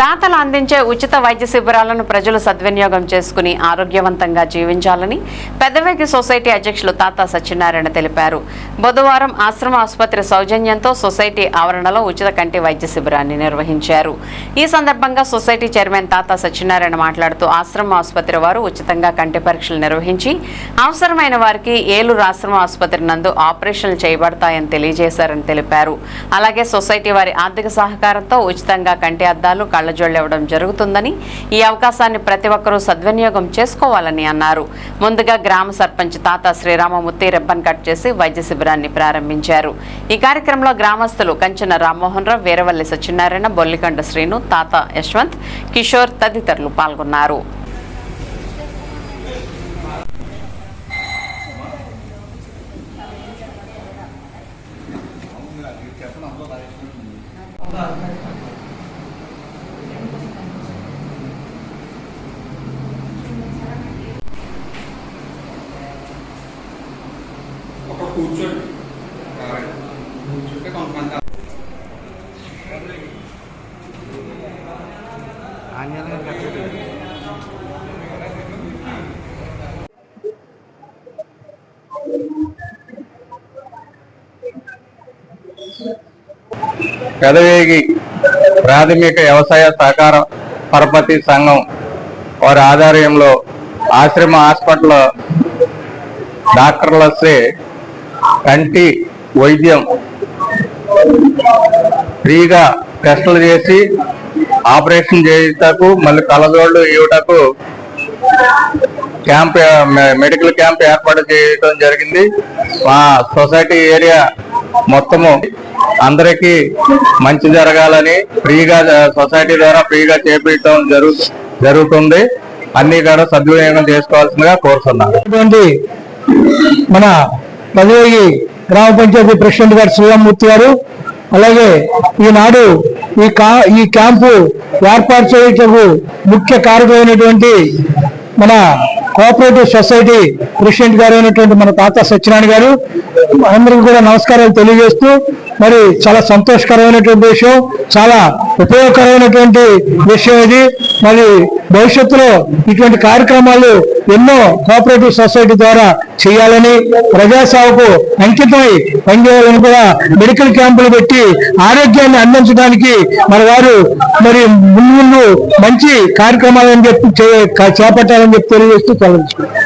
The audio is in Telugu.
దాతలు అందించే ఉచిత వైద్య శిబిరాలను ప్రజలు సద్వినియోగం చేసుకుని ఆరోగ్యవంతంగా జీవించాలని పెద్దవేగి సొసైటీ అధ్యక్షులు తాతా సత్యనారాయణ తెలిపారు. బుధవారం ఆశ్రమ ఆసుపత్రి సౌజన్యంతో సొసైటీ ఆవరణలో ఉచిత కంటి వైద్య శిబిరాన్ని నిర్వహించారు. ఈ సందర్భంగా సొసైటీ చైర్మన్ తాతా సత్యనారాయణ మాట్లాడుతూ ఆశ్రమ ఆసుపత్రి వారు ఉచితంగా కంటి పరీక్షలు నిర్వహించి అవసరమైన వారికి ఏలూరు ఆశ్రమ ఆసుపత్రి నందు ఆపరేషన్లు చేయబడతాయని తెలియజేశారని తెలిపారు. అలాగే సొసైటీ వారి ఆర్థిక సహకారంతో ఉచితంగా కంటి అద్దాలు కళ్ళజోళ్ళు ఇవ్వడం జరుగుతుందని ఈ అవకాశాన్ని ప్రతి ఒక్కరూ సద్వినియోగం చేసుకోవాలని అన్నారు. ముందుగా గ్రామ సర్పంచ్ తాత శ్రీరామమూర్తి రిబ్బన్ కట్ చేసి వైద్య శిబిరాన్ని ప్రారంభించారు. ఈ కార్యక్రమంలో గ్రామస్తులు కంచన రామ్మోహన్ రావు వీరవల్లి సత్యనారాయణ బొల్లికండ శ్రీను తాత యశ్వంత్ కిషోర్ తదితరులు పాల్గొన్నారు. ఒక కూర్చోండి. కూర్చుంటే కొంతమంది పెదవేగి ప్రాథమిక వ్యవసాయ సహకార పరపతి సంఘం వారి ఆధ్వర్యంలో ఆశ్రమ హాస్పిటల్ డాక్టర్లసే కంటి వైద్యం ఫ్రీగా టెస్టులు చేసి ఆపరేషన్ చేయుటకు మళ్ళీ కలజోళ్ళు ఇవ్వటకు క్యాంప్ మెడికల్ క్యాంప్ ఏర్పాటు చేయడం జరిగింది. మా సొసైటీ ఏరియా మొత్తము అందరికీ మంచి జరగాలని ఫ్రీగా సొసైటీ ద్వారా ఫ్రీగా చేపించడం జరుగు జరుగుతుంది. అన్ని కూడా సద్వినియోగం చేసుకోవాల్సిందిగా కోరుతున్నాను. మన పదవి గ్రామ పంచాయతీ ప్రెసిడెంట్ గారు శ్రీరామ్మూర్తి గారు అలాగే ఈనాడు ఈ కా ఈ క్యాంపు ఏర్పాటు చేయటకు ముఖ్య కారకమైనటువంటి మన కోఆపరేటివ్ సొసైటీ ప్రెసిడెంట్ గారు అయినటువంటి మన తాత సత్యనారాయణ గారు అందరికీ కూడా నమస్కారాలు తెలియజేస్తూ మరి చాలా సంతోషకరమైనటువంటి విషయం చాలా ఉపయోగకరమైనటువంటి విషయం ఇది. మరి భవిష్యత్తులో ఇటువంటి కార్యక్రమాలు ఎన్నో కోఆపరేటివ్ సొసైటీ ద్వారా చేయాలని ప్రజాసేవకు అంకితమై పనిచేయాలని కూడా మెడికల్ క్యాంపులు పెట్టి ఆరోగ్యాన్ని అందించడానికి మరి వారు మరి ముందు మంచి కార్యక్రమాలని చెప్పి చే- చేపట్టాలని చెప్పి తెలియజేస్తూ చదివించుకుంటారు